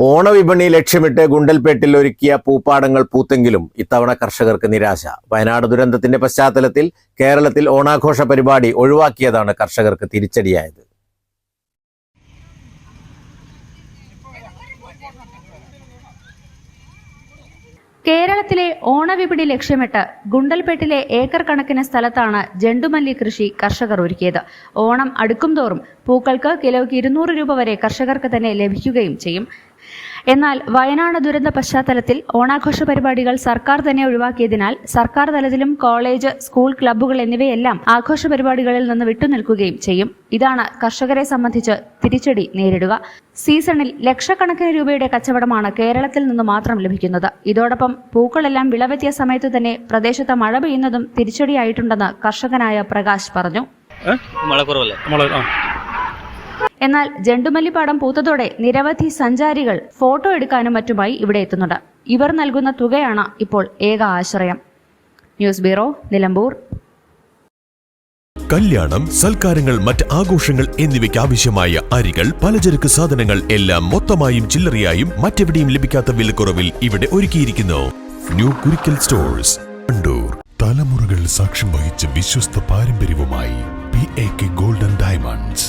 ഓണവിപണി ലക്ഷ്യമിട്ട് ഗുണ്ടൽപേട്ടിൽ ഒരുക്കിയ പൂപ്പാടങ്ങൾ പൂത്തെങ്കിലും ഇത്തവണ കർഷകർക്ക് നിരാശ. വയനാട് ദുരന്തത്തിന്റെ പശ്ചാത്തലത്തിൽ കേരളത്തിൽ ഓണാഘോഷ പരിപാടി ഒഴിവാക്കിയതാണ് കർഷകർക്ക് തിരിച്ചടിയായത്. കേരളത്തിലെ ഓണവിപണി ലക്ഷ്യമിട്ട് ഗുണ്ടൽപേട്ടിലെ ഏക്കർ കണക്കിന് സ്ഥലത്താണ് ജണ്ടുമല്ലി കൃഷി കർഷകർ ഒരുക്കിയത്. ഓണം അടുക്കുംതോറും പൂക്കൾക്ക് കിലോയ്ക്ക് ഇരുന്നൂറ് രൂപ വരെ കർഷകർക്ക് തന്നെ ലഭിക്കുകയും ചെയ്യും. എന്നാൽ വയനാട് ദുരന്ത പശ്ചാത്തലത്തിൽ ഓണാഘോഷ പരിപാടികൾ സർക്കാർ തന്നെ ഒഴിവാക്കിയതിനാൽ സർക്കാർ തലത്തിലും കോളേജ് സ്കൂൾ ക്ലബ്ബുകൾ എന്നിവയെല്ലാം ആഘോഷ പരിപാടികളിൽ നിന്ന് വിട്ടുനിൽക്കുകയും ചെയ്യും. ഇതാണ് കർഷകരെ സംബന്ധിച്ച് തിരിച്ചടി നേരിടുക. സീസണിൽ ലക്ഷക്കണക്കിന് രൂപയുടെ കച്ചവടമാണ് കേരളത്തിൽ നിന്ന് മാത്രം ലഭിക്കുന്നത്. ഇതോടൊപ്പം പൂക്കളെല്ലാം വിളവെത്തിയ സമയത്ത് തന്നെ പ്രദേശത്ത് മഴ പെയ്യുന്നതും തിരിച്ചടിയായിട്ടുണ്ടെന്ന് കർഷകനായ പ്രകാശ് പറഞ്ഞു. എന്നാൽ ജണ്ടുമല്ലിപ്പാടം പൂത്തതോടെ നിരവധി സഞ്ചാരികൾ ഫോട്ടോ എടുക്കാനും മറ്റുമായി ഇവിടെ എത്തുന്നുണ്ട്. ഇവർ നൽകുന്ന തുകയാണ് ഇപ്പോൾ ഏക ആശ്രയം. News bureau Nilambur. കല്യാണം സൽക്കാരങ്ങൾ മറ്റ് ആഘോഷങ്ങൾ എന്നിവയ്ക്ക് ആവശ്യമായ അരികൾ പലചരക്ക് സാധനങ്ങൾ എല്ലാം മൊത്തമായും ചില്ലറയായും മറ്റെവിടെയും ലഭിക്കാത്ത വിലക്കുറവിൽ ഇവിടെ ഒരുക്കിയിരിക്കുന്നു. New Kurikkal stores Kandoor. തലമുറകൾ സാക്ഷ്യം വഹിച്ച വിശ്വസ്ത പാരമ്പര്യവുമായി P A K golden diamonds